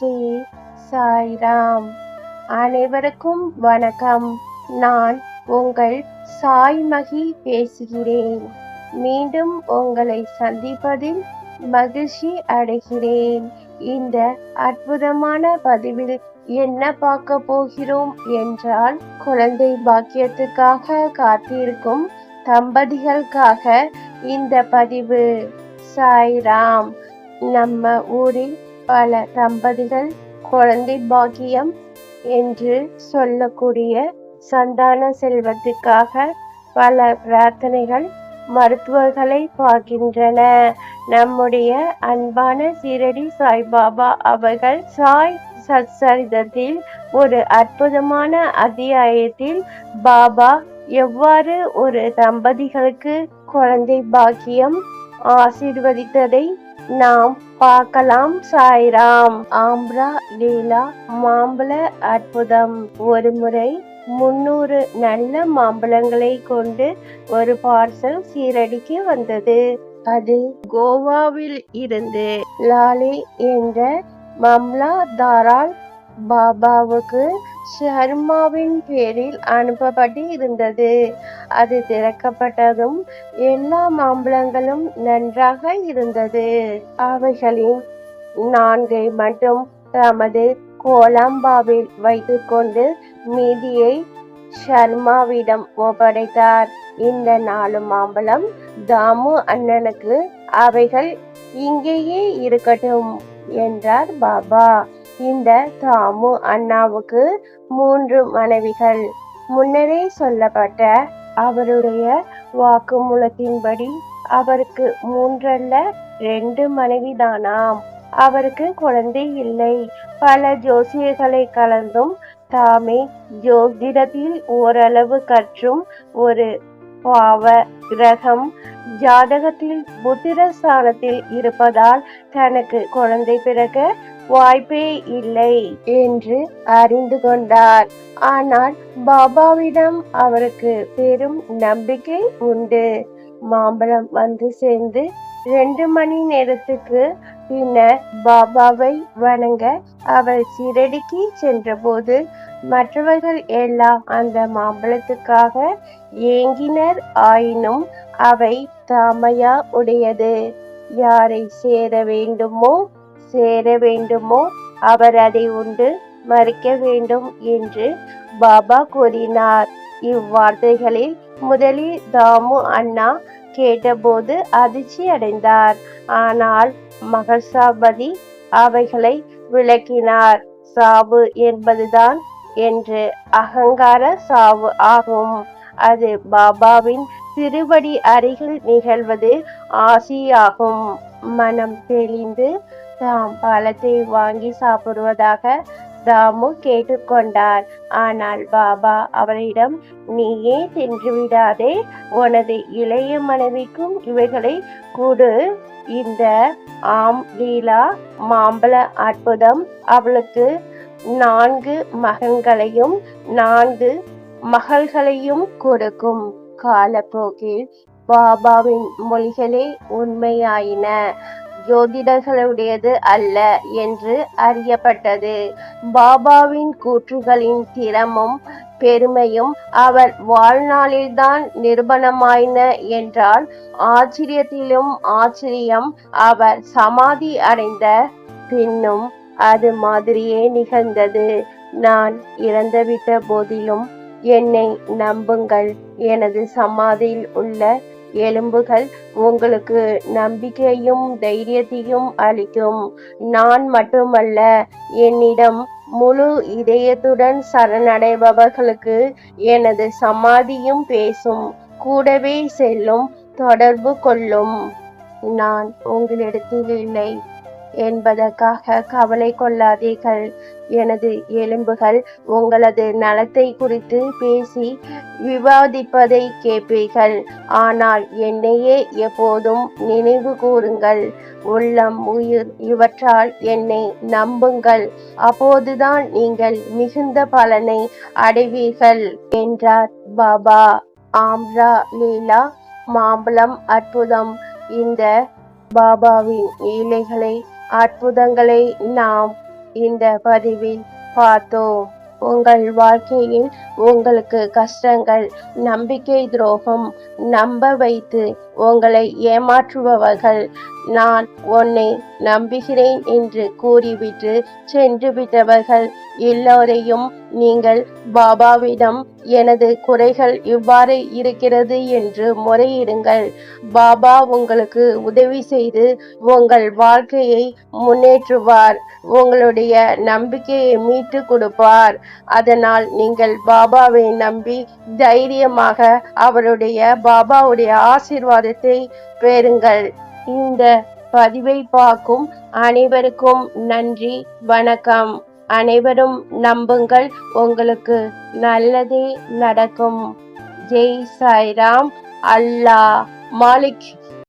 ஸ்ரீ சாய்ராம். அனைவருக்கும் வணக்கம். நான் உங்கள் சாய்மகி பேசுகிறேன். மீண்டும் உங்களை சந்திப்பதில் மகிழ்ச்சி அடைகிறேன். இந்த அற்புதமான பதிவில் என்ன பார்க்க போகிறோம் என்றால் குழந்தை பாக்கியத்துக்காக காத்திருக்கும் தம்பதிகளுக்காக இந்த பதிவு. சாய்ராம் நம்ம ஊரில் பல தம்பதிகள் குழந்தை பாக்கியம் என்று சொல்லக்கூடிய சந்தான செல்வத்துக்காக பல பிரார்த்தனைகள் மருத்துவர்களை பார்க்கின்றன. நம்முடைய அன்பான சீரடி சாய்பாபா அவர்கள் சாய் சத்சரிதத்தில் ஒரு அற்புதமான அத்தியாயத்தில் பாபா எவ்வாறு ஒரு தம்பதிகளுக்கு குழந்தை பாக்கியம் ஆசீர்வதித்ததை நாம் பார்க்கலாம் சாய்ராம். ஆம்ரா லீலா மாம்பழ அற்புதம். ஒரு முறை முன்னூறு நல்ல மாம்பழங்களை கொண்டு ஒரு பார்சல் சீரடிக்கு வந்தது. அது கோவாவில் இருந்து லாலே என்ற மம்லா தாரால் பாபாவுக்கு ஷர்மாவின் பேரில் அனுப்பப்பட்டு இருந்தது அது திறக்கப்பட்டதும் எல்லா மாம்பழங்களும் நன்றாக இருந்தது. அவைகளின் நான்கை மட்டும் தமது கோலம்பாவில் வைத்துக்கொண்டு மீதியை ஷர்மாவிடம் ஒப்படைத்தார். இந்த நாலு மாம்பழம் தாமு அண்ணனுக்கு அவைகள் இங்கேயே இருக்கட்டும் என்றார் பாபா. இந்த தாமு அண்ணாவுக்கு மூன்று மனைவிகள். முன்னரே சொல்லப்பட்ட அவருடைய வாக்குமூலத்தின்படி அவருக்கு மூன்றல்ல ரெண்டு மனைவிதானாம். அவருக்கு குழந்தை இல்லை. பல ஜோசியர்களை கலந்தும் தாமே ஜோதிடத்தில் ஓரளவு கற்றும் ஒரு பாவ கிரகம் ஜாதகத்தில் புத்திர ஸ்தானத்தில் இருப்பதால் தனக்கு குழந்தை பிறக்க வாய்ப்பே இல்லை என்று அறிந்து கொண்டார். ஆனால் பாபாவிடம் அவருக்கு பெரும் நம்பிக்கை உண்டு. மாம்பழம் வந்து சேர்ந்து ரெண்டு மணி நேரத்துக்கு பின்னர் பாபாவை வணங்க அவர் சிரடிக்கு சென்றபோது மற்றவர்கள் எல்லாம் அந்த மாம்பழத்துக்காக ஏங்கினர் ஆயினும் அவை தாமையா உடையது. யாரை சேர வேண்டுமோ சேர வேண்டுமோ அவர் அதை உண்டு மறிக்க வேண்டும் என்று பாபா கூறினார். இவ்வார்த்தைகளில் முதலில் தாமு அண்ணா கேட்டபோது அதிர்ச்சி அடைந்தார். ஆனால் மகசாபதி அவைகளை விளக்கினார். சாவு என்பதுதான் என்று அகங்கார சாவு ஆகும். அது பாபாவின் திருவடி அருகில் நிகழ்வது ஆசியாகும். மனம் தெளிந்து தாம் பழத்தை வாங்கி சாப்பிடுவதாக தாமு கேட்டுக்கொண்டார். ஆனால் பாபா அவரிடம் நீயே தின்று விடாதே உனது இளைய மனைவிக்கும் இவைகளை கொடு. இந்த ஆம் லீலா மாம்பழ அற்புதம் அவளுக்கு நான்கு மகன்களையும் நான்கு மகள்களையும் கொடுக்கும். காலப்போக்கில் பாபாவின் மொழிகளே உண்மையாயின. ஜோதிடர்களுடையது அல்ல என்று அறியப்பட்டது. பாபாவின் கூற்றுகளின் திறமும் பெருமையும் அவர் வாழ்நாளில்தான் நிரூபணமாயின என்றால் ஆச்சரியத்திலும் ஆச்சரியம் அவர் சமாதி அடைந்த பின்னும் அது மாதிரியே நிகழ்ந்தது. நான் இறந்துவிட்ட போதிலும் என்னை நம்புங்கள். எனது சமாதியில் உள்ள எலும்புகள் உங்களுக்கு நம்பிக்கையும் தைரியத்தையும் அளிக்கும். நான் மட்டுமல்ல என்னிடம் முழு இதயத்துடன் சரணடைபவர்களுக்கு எனது சமாதியும் பேசும். கூடவே செல்லும் தொடர்பு கொள்ளும். நான் உங்களிடத்தில் இல்லை. என்பதற்காக கவலை கொள்ளாதீர்கள். எனது எலும்புகள் உங்களது நலத்தை குறித்து பேசி விவாதிப்பதை கேட்பீர்கள். ஆனால் என்னையே எப்போதும் நினைவு கூறுங்கள். உள்ளம் உயிர் இவற்றால் என்னை நம்புங்கள். அப்போதுதான் நீங்கள் மிகுந்த பலனை அடைவீர்கள் என்றார் பாபா. ஆம்ரா லீலா மாம்பழம் அற்புதம். இந்த பாபாவின் லீலைகளை அற்புதங்களை நாம் இந்த பதிவில் பார்த்தோம். உங்கள் வாழ்க்கையில் உங்களுக்கு கஷ்டங்கள் நம்பிக்கை துரோகம் நம்ப வைத்து உங்களை ஏமாற்றுபவர்கள். நான் உன்னை நம்புகிறேன் என்று கூறிவிட்டு சென்று விட்டவர்கள் எல்லோரையும் நீங்கள் பாபாவிடம் எனது குறைகள் இவ்வாறு இருக்கிறது என்று முறையிடுங்கள். பாபா உங்களுக்கு உதவி செய்து உங்கள் வாழ்க்கையை முன்னேற்றுவார். உங்களுடைய நம்பிக்கையை மீட்டு கொடுப்பார். அதனால் நீங்கள் பாபாவை நம்பி தைரியமாக அவருடைய பாபாவுடைய ஆசீர்வாதத்தை பெறுங்கள். இந்த பதிவை பார்க்கும் அனைவருக்கும் நன்றி வணக்கம். அனைவரும் நம்புங்கள். உங்களுக்கு நல்லதே நடக்கும். ஜெய் சாய்ராம். அல்லாஹ் மாலிக்.